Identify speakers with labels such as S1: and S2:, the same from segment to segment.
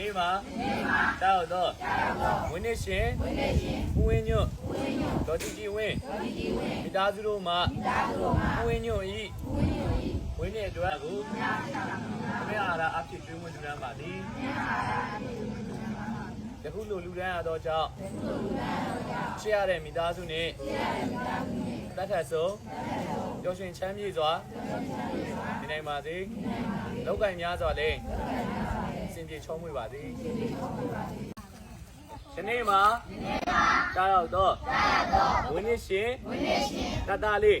S1: နေ့မှာတောက်တော့ဝင်းနေရှင်ဦးဝင်းညွတ်ဒေါ်တီတီဝင်းမိသားစုတို့မှာဦးဝင်းညွတ်ဤဝင်းနေအတွက်ကိုမင်းအားအဖြစ်ကျွေးမွေးလူတန်းပါသည်ယခုလိုလူတန်းရသောကြောင့်ချစ်ရတဲ့မိသားစုနှင့်တတ်ထဆုံးပျော်ရွှင်ချမ်းမြေ့စွာနေနိုင်ပါစေလောက်ကင်များစွာလည်းအ စဉ်ပြေချောမွေ့ပါစေဒီနေ့မှာတားရောက်တော့ဝင်းနေရှင်တတလေး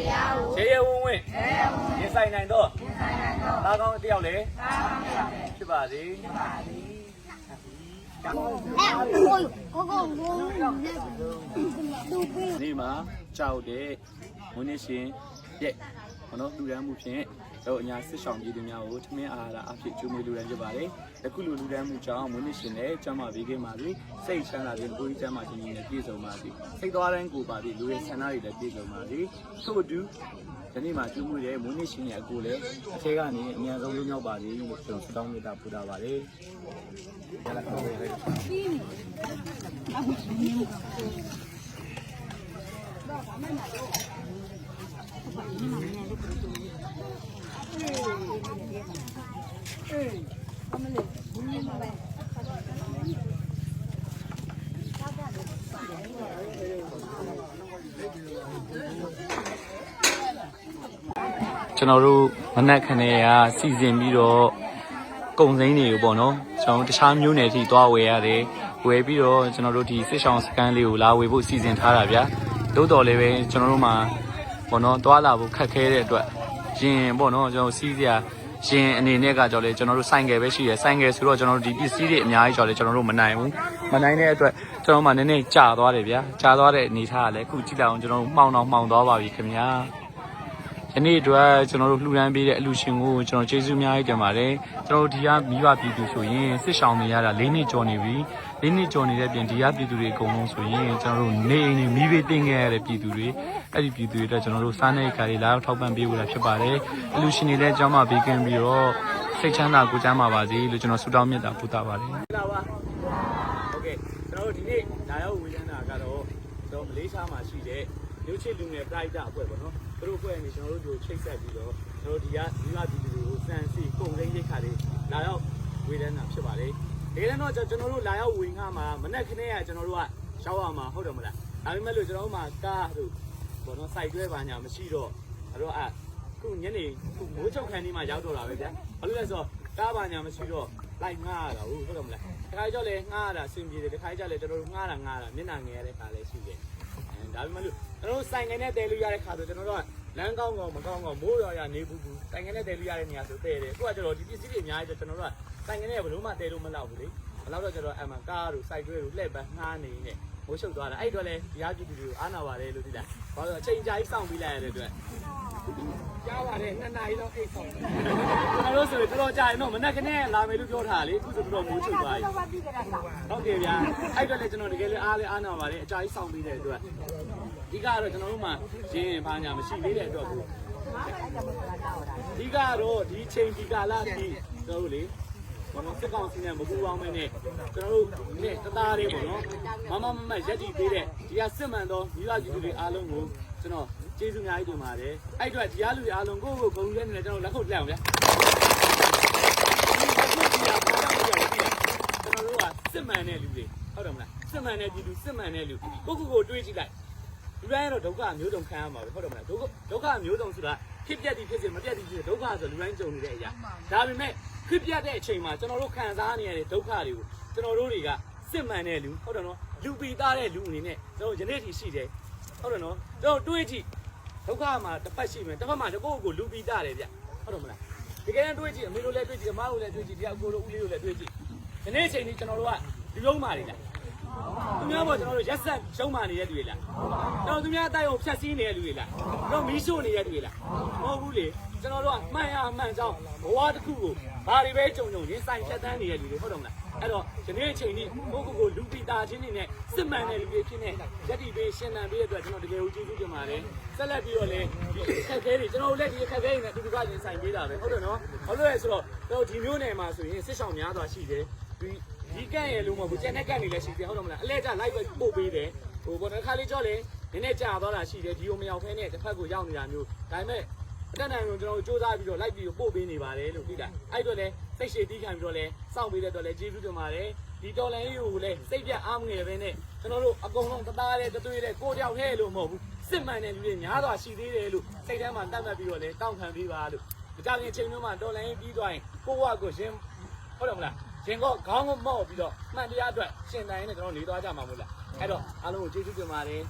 S1: တရားကိုရေရဝင်းဝင်းရေရဝင်းဝင်းရင်ဆိုင်နိုင်တော့ရင်ဆိုင်နိုင်တော့သားကောင်းတစ်ယောက်လေသားကောင်းတစ်ယောက်လေဖြစ်ပါစေ
S2: ဖြစ်ပါစေအဲ့ကိုကို
S1: ကိုကိုလူပေးဒီမှာကြောက်တယ်မွေးနေ့ရှင်ရဲ့ ဘနော်လူရန်မှုဖြင့်တော့အညာစစ်ဆောင်ပြည်သူများကိုထမင်းအာဟာရအဖြစ်ကျွေးမွေးလူရန်ဖြစ်ပါတယ်။အခုလိုလူရန်မှုကြောင့်မွေးနေ့ရှင်နဲ့ကျမ်းမာပေးခဲ့ပါပြီ။စိတ်ချမ်းသာခြင်းကိုယ်ကြီးကျမ်းမာခြင်းနဲ့ပြည့်စုံပါစေ။စိတ်သွားတိုင်းကိုပါပြီလူရဲ့ဆန္ဒတွေလည်းပြည့်စုံပါစေ။ထို့အတူဒီနေ့မှာကျွေးမွေးတဲ့မွေးနေ့ရှင်ရဲ့အကိုလည်းအထဲကနေအများဆုံးလွတ်မြောက်ပါစေလို့ကျွန်တော်ဆုတောင်းမေတ္တာပို့တာပါတယ်။ရလာတော့ရယ် ကျွန်တော်တို့မနက်ခနဲ့ကစီစဉ်ပြီးတော့ကုံစိမ်းတွေကိုပေါ့နော်ကျွန်တော်တခြားမျိုးနယ်ထိသွားဝယ်ရတယ်ဝယ်ပြီးတော့ကျွန်တော်တို့ဒီစစ်ဆောင်စကန်လေးကိုလာဝယ်ဖို့စီစဉ်ထားတာဗျာတိုးတော်လည်းပဲကျွန်တော်တို့မှာ ပေါ့နော်သွားလာဖို့ခက်ခဲတဲ့အတွက်ရင်ပေါ့နော်ကျွန်တော်စီးစရာရင်အနေနဲ့ကကြောင့်လေကျွန်တော်တို့ဆိုင်ကယ်ပဲရှိရယ်ဆိုင်ကယ်ဆိုတော့ကျွန်တော်တို့ဒီပစ္စည်းတွေအများကြီးကြောင့်လေကျွန်တော်တို့မနိုင်ဘူးမနိုင်တဲ့အတွက်ကျွန်တော်မှနည်းနည်းကြာသွားတယ်ဗျာကြာသွားတဲ့အနေထားကလည်းအခုကြည့်လိုက်အောင်ကျွန်တော်တို့မှောင်တော့မှောင်သွားပါပြီခင်ဗျာ ယနေ့အတွက်ကျွန်တော်တို့လှူဒန်းပေးတဲ့အလူရှင်ကိုကျွန်တော်ကျေးဇူးအများကြီးတင်ပါတယ်ကျွန်တော်တို့ဒီကမိဘပြည်သူဆိုရင်စစ်ဆောင်နေရတာ၄နှစ်ကျော်နေပြီ၄နှစ်ကျော်နေတဲ့ပြင်ဒီကပြည်သူတွေအကုန်လုံးဆိုရင်ကျွန်တော်တို့နေအိမ်တွေမိဘတင်ခဲ့ရတဲ့ပြည်သူတွေအဲ့ဒီပြည်သူတွေအတွက်ကျွန်တော်တို့စားနေခါတွေလာရောက်ထောက်ပံ့ပေးဖို့လာဖြစ်ပါတယ်အလူရှင်တွေလည်းအကြောင်းမပေးကင်းပြီးတော့စိတ်ချမ်းသာကိုယ်ချမ်းသာပါစေလို့ကျွန်တော်ဆုတောင်းမေတ္တာပို့တာပါတယ်လာပါโอเคကျွန်တော်တို့ဒီနေ့လာရောက်ဝေချမ်းတာကတော့ကျွန်တော်မလေးရှားမှာရှိတဲ့ မြို့ချစ်လူငယ်ပရိုက်တာအဖွဲ့ပေါ့နော်သူတို့အဖွဲ့ကနေကျွန်တော်တို့တို့ချိတ်ဆက်ပြီးတော့ကျွန်တော်တို့ဒီကမိဘပြည်သူတွေကိုစံစီပုံစံရိတ်ခါလေးလာရောက်ဝေချမ်းတာဖြစ်ပါတယ်တကယ်တော့ကျွန်တော်တို့လာရောက်ဝေငှမှာမနေ့ခနေ့ကကျွန်တော်တို့ကရှောက်ရမှာဟုတ်တယ်မလားဒါပေမဲ့လို့ကျွန်တော်တို့မှာကားတို့ဘောနော်စိုက်တွဲပါညာမရှိတော့အဲ့တော့အဲ့ခုညနေခုမိုးချုပ်ခန်းဒီမှာရောက်တော့တာပဲဗျာဘာလို့လဲဆိုတော့ကားပါညာမရှိတော့လိုက်ငှားရတာဟုတ်ဟုတ်တယ်မလားတခါကြောက်လဲငှားရတာအဆင်ပြေတယ်တခါကြောက်လဲကျွန်တော်တို့ငှားတာငှားတာမျက်နှာငယ်ရတဲ့ခါလည်းရှိတယ်အဲဒါပေမဲ့လို့ ကျွန်တော်တို့စိုင်ငယ်နဲ့တဲလို့ရတဲ့ခါဆိုကျွန်တော်တို့ကလမ်းကောင်းကောင်းမကောင်းကောင်းမိုးရွာရနေဘူးဘူးစိုင်ငယ်နဲ့တဲလို့ရတဲ့နေရာဆိုတဲတယ်အခုကကျွန်တော်ဒီပစ္စည်းတွေအများကြီးဆိုကျွန်တော်တို့ကစိုင်ငယ်နဲ့ဘယ်လို့မှတဲလို့မလောက်ဘူးလေမလောက်တော့ကျွန်တော်အမှကားတို့စိုက်တွဲတို့လှည့်ပန်းငှားနေနေမိုးချုပ်သွားတာအဲ့တော့လေရားကြည့်တူတွေကိုအားနာပါတယ်လို့သိတာဘာလို့အချိန်ကြာကြီးစောင့်ပြီးလိုက်ရတဲ့အတွက်ကြားပါတယ်နှစ်နာရီတော့အိတ်ဆောင်တယ်ကျွန်တော်တို့ဆိုရင်တော်တော်ကြာရင်တော့မနက်ခနဲ့လာမယ်လို့ပြောထားလေအခုဆိုတော့မိုးချုပ်သွားပြီဟုတ်ကဲ့ဗျာအဲ့တော့လည်းကျွန်တော်တကယ်လည်းအားလည်းအားနာပါတယ်အကြာကြီးဆောင်ပြီးတဲ့အတွက် ဒီကတော့ကျွန်တော်တို့မှရင်းဘာညာမရှိသေးတဲ့အတွက်ကိုဒီကတော့ဒီချိန်ဒီကာလဒီကျွန်တော်တို့လေဘာလို့စစ်ကောင်စီနဲ့မပူပေါင်းမဲနဲ့ကျွန်တော်တို့နဲ့တသားလေးပေါ့နော်မမမမရက်တည်သေးတဲ့ဒီကစစ်မှန်သောမိဘပြည်သူတွေအားလုံးကိုကျွန်တော်ကျေးဇူးအများကြီးတင်ပါတယ်အဲ့အတွက်ဒီအားလူတွေအားလုံးကိုယ့်ကိုယ်ဂုဏ်ယူနေတယ်ကျွန်တော်လက်ခုပ်လက်အောင်ဗျာကျွန်တော်တို့ကစစ်မှန်တဲ့လူတွေဟုတ်တယ်မလားစစ်မှန်တဲ့ပြည်သူစစ်မှန်တဲ့လူကိုယ့်ကိုယ်ကိုတွေးကြည့်လိုက် လူတိုင်းကတော့ဒုက္ခမျိုးစုံခံရမှာပဲဟုတ်တယ်မလားဒုက္ခဒုက္ခမျိုးစုံဆိုတာဖြစ်ပြက်သည်ဖြစ်စေမပြက်သည်ဖြစ်စေဒုက္ခဆိုလူတိုင်းကြုံနေတဲ့အရာဒါပေမဲ့ဖြစ်ပြက်တဲ့အချိန်မှာကျွန်တော်တို့ခံစားနေရတဲ့ဒုက္ခတွေကိုကျွန်တော်တို့တွေကစစ်မှန်တဲ့လူဟုတ်တယ်နော်လူပီသားတဲ့လူအနေနဲ့ကျွန်တော်ယနေ့ထိရှိတယ်ဟုတ်တယ်နော်ကျွန်တော်တွေးကြည့်ဒုက္ခမှာတစ်ဖက်ရှိမယ်တစ်ဖက်မှာတကိုယ့်ကိုလူပြီးတာတယ်ဗျဟုတ်တယ်မလားတကယ်တမ်းတွေးကြည့်အမေတို့လည်းတွေးကြည့်အမတို့လည်းတွေးကြည့်ဒီအကိုတို့ဦးလေးတို့လည်းတွေးကြည့်ဒီနေ့အချိန်ကြီးကျွန်တော်တို့က
S3: ဒီလုံးမာတွေလား သူများပေါ်ကျွန်တော်တို့ရက်ဆက်ရှုံးမာနေတဲ့လူတွေလားကျွန်တော်သူများတိုက်အောင်ဖြတ်စည်းနေတဲ့လူတွေလားကျွန်တော်မီးရှို့နေတဲ့လူတွေလားမဟုတ်ဘူးလေကျွန်တော်တို့ကမှန်ရမှန်ကြောင်းဘဝတစ်ခုကိုဘာတွေပဲကြုံကြုံရင်းဆိုင်ဖြတ်တန်းနေတဲ့လူတွေဟုတ်တယ်မလားအဲ့တော့ဒီနေ့အချိန်ကြီးကိုကိုကိုလူပီတာချင်းနေနဲ့စစ်မှန်တဲ့လူတွေဖြစ်နေရက်တီပေးရှင်းတန်ပေးတဲ့အတွက်ကျွန်တော်တကယ်ကိုကျေးဇူးတင်ပါတယ်ဆက်လက်ပြီးတော့လည်းဒီအခက်အခဲတွေကျွန်တော်တို့လည်းဒီအခက်အခဲတွေနဲ့အတူတူကရင်ဆိုင်ပေးတာပဲဟုတ်တယ်နော်ဘာလို့လဲဆိုတော့ကျွန်တော်ဒီမျိုးနယ်မှာဆိုရင်စစ်ဆောင်များစွာရှိတယ်ဒီ ဒီကန့်ရဲ့လုံးမဟုတ်ဘူးကျန်တဲ့ကန့်တွေလည်းရှိတယ်ဟုတ်တယ်မလားအလဲကျလိုက်ပဲပို့ပေးတယ်ဟိုဘောတစ်ခါလေးကြောလေနည်းနည်းကြာသွားတာရှိတယ်ဒီကိုမရောက်ဖဲနဲ့တစ်ဖက်ကိုရောက်နေတာမျိုးဒါပေမဲ့အတက်နိုင်လို့ကျွန်တော်တို့စူးစမ်းပြီးတော့လိုက်ပြီးတော့ပို့ပေးနေပါတယ်လို့သိလားအဲ့တော့လည်းစိတ်ရှည်တီးခံပြီးတော့လည်းစောင့်ပေးတဲ့အတွက်လည်းကျေးဇူးတင်ပါတယ်ဒီတော်လိုင်းလေးကိုလည်းစိတ်ပြတ်အားမငယ်ပဲနဲ့ကျွန်တော်တို့အကုန်လုံးတသားတဲ့တသွေးတဲ့ကိုတယောက်ထဲလို့မဟုတ်ဘူးစစ်မှန်တဲ့လူတွေများစွာရှိသေးတယ်လို့စိတ်ထဲမှာတတ်မှတ်ပြီးတော့လည်းတောင်းခံပေးပါလို့ဒီကြရင်ချိန်မျိုးမှာတော်လိုင်းပြီးသွားရင်ကိုယ့်ဘဝကိုရှင်ဟုတ်တယ်မလား ရှင်ကခေါင်းကိုမော့ပြီးတော့မှန်တရားအတွက်ရှင်တိုင်းနဲ့ကျွန်တော်နေသွားကြမှာမို့လားအဲ့တော့အားလုံးကိုကျေးဇူးတင်ပါတယ်